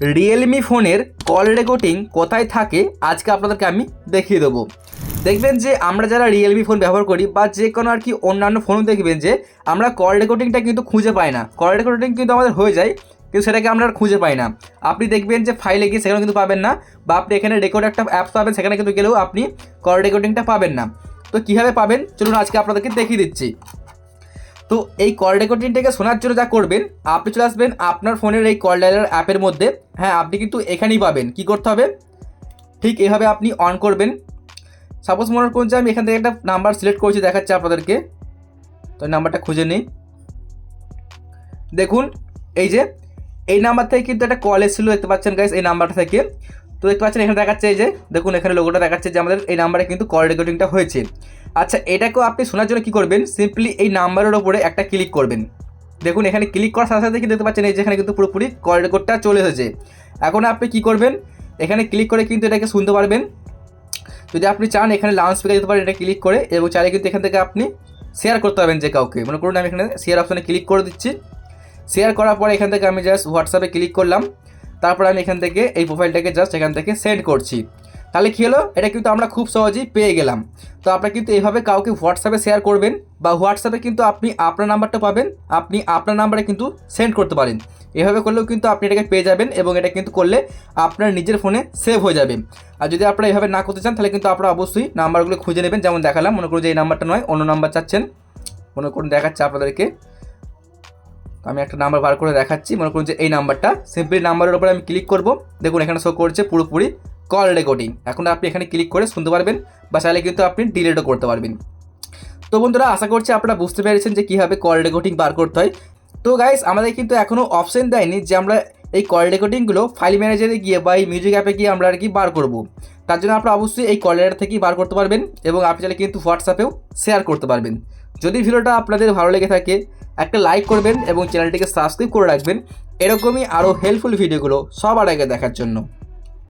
Realme ফোনের call recording কোথায় থাকে, আজকে আপনাদেরকে আমি দেখিয়ে দেবো। দেখবেন যে আমরা যারা রিয়েলমি ফোন ব্যবহার করি বা যে কোনো আর কি অন্যান্য ফোন দেখবেন যে, আমরা কল রেকর্ডিংটা কিন্তু খুঁজে পাই না। কল রেকর্ডিং কিন্তু আমাদের হয়ে যায়, কিন্তু সেটাকে আমরা আর খুঁজে পাই না। আপনি দেখবেন যে ফাইলে গিয়ে সেখানে কিন্তু পাবেন না, বা আপনি এখানে রেকর্ড একটা অ্যাপস পাবেন, সেখানে কিন্তু গেলেও আপনি কল রেকর্ডিংটা পাবেন না। তো কীভাবে পাবেন? চলুন আজকে আপনাদেরকে দেখিয়ে দিচ্ছি। তো এই কল রেকর্ডিংটাকে শোনার জন্য যা করবেন, আপনি চলে আসবেন আপনার ফোনের এই কল ডায়ালার অ্যাপের মধ্যে। হ্যাঁ আপনি কিন্তু এখানেই পাবেন। কি করতে হবে? ঠিক এভাবে আপনি অন করবেন। সাপোজ মনে করুন যে আমি এখান থেকে একটা নাম্বার সিলেক্ট করছি, দেখাচ্ছি আপনাদেরকে। তো নাম্বারটা খুঁজে নিই। দেখুন, এই যে, এই নাম্বার থেকে কিন্তু একটা কল এসেছিল, দেখতে পাচ্ছেন গাইস এই নাম্বারটা থেকে। তো দেখতে পাচ্ছেন এখানে দেখাচ্ছে এই যে, দেখুন এখানে লোগোটা দেখাচ্ছে যে আমাদের এই নাম্বারে কিন্তু কল রেকর্ডিংটা হয়েছে। আচ্ছা এটাকেও আপনি শোনার জন্য কী করবেন? সিম্পলি এই নাম্বারের ওপরে একটা ক্লিক করবেন। দেখুন, এখানে ক্লিক করার সাথে সাথে কিন্তু দেখতে পাচ্ছেন? এই যে এখানে কিন্তু পুরোপুরি কল রেকর্ডটা চলে এসেছে। এখন আপনি কি করবেন? এখানে ক্লিক করে কিন্তু এটাকে শুনতে পারবেন। যদি আপনি চান এখানে লাউন্স স্পিকার দিতে পারেন, এটা ক্লিক করে এবং চাইলে কিন্তু এখান থেকে আপনি শেয়ার করতে পারবেন যে কাউকে। মনে করুন আমি এখানে শেয়ার অপশানে ক্লিক করে দিচ্ছি। শেয়ার করার পরে এখান থেকে আমি জাস্ট হোয়াটসঅ্যাপে ক্লিক করলাম। তারপর আমি এখান থেকে এই প্রোফাইলটাকে জাস্ট এখান থেকে সেন্ড করছি। তাহলে কী হলো? এটা কিন্তু আমরা খুব সহজেই পেয়ে গেলাম। তো আপনারা কিন্তু এইভাবে কাউকে হোয়াটসঅ্যাপে শেয়ার করবেন বা হোয়াটসঅ্যাপে কিন্তু আপনি আপনার নাম্বারটা পাবেন, আপনি আপনার নাম্বারে কিন্তু সেন্ড করতে পারেন। এভাবে করলেও কিন্তু আপনি এটাকে পেয়ে যাবেন এবং এটা কিন্তু করলে আপনার নিজের ফোনে সেভ হয়ে যাবে। আর যদি আপনারা এভাবে না করতে চান, তাহলে কিন্তু আপনারা অবশ্যই নাম্বারগুলো খুঁজে নেবেন। যেমন দেখালাম, মনে করুন যে এই নাম্বারটা নয়, অন্য নাম্বার চাচ্ছেন। মনে করুন দেখাচ্ছে আপনাদেরকে। আমি একটা নাম্বার বার করে দেখাচ্ছি। মনে করুন যে এই নাম্বারটা সিম্পলি নাম্বারের উপরে আমি ক্লিক করব। দেখুন এখানে শো করছে পুরোপুরি। কল রেকর্ডিং এখন আপনি এখানে ক্লিক করে শুনতে পারবেন বা চাইলে কিন্তু আপনি ডিলেটও করতে পারবেন। তো বন্ধুরা, আশা করছি আপনারা বুঝতে পেরেছেন যে কীভাবে কল রেকর্ডিং বার করতে হয়। তো গাইস আমাদের কিন্তু এখনও অপশন দেয়নি যে আমরা এই কল রেকর্ডিংগুলো ফাইল ম্যানেজারে গিয়ে বা এই মিউজিক অ্যাপে গিয়ে আমরা আর কি বার করব। তার জন্য আপনারা অবশ্যই এই কল রেটার থেকেই বার করতে পারবেন এবং আপনি চাইলে কিন্তু হোয়াটসঅ্যাপেও শেয়ার করতে পারবেন। যদি ভিডিওটা আপনাদের ভালো লেগে থাকে, একটা লাইক করবেন এবং চ্যানেলটিকে সাবস্ক্রাইব করে রাখবেন। এরকমই আরও হেল্পফুল ভিডিওগুলো সবার আগে দেখার জন্য।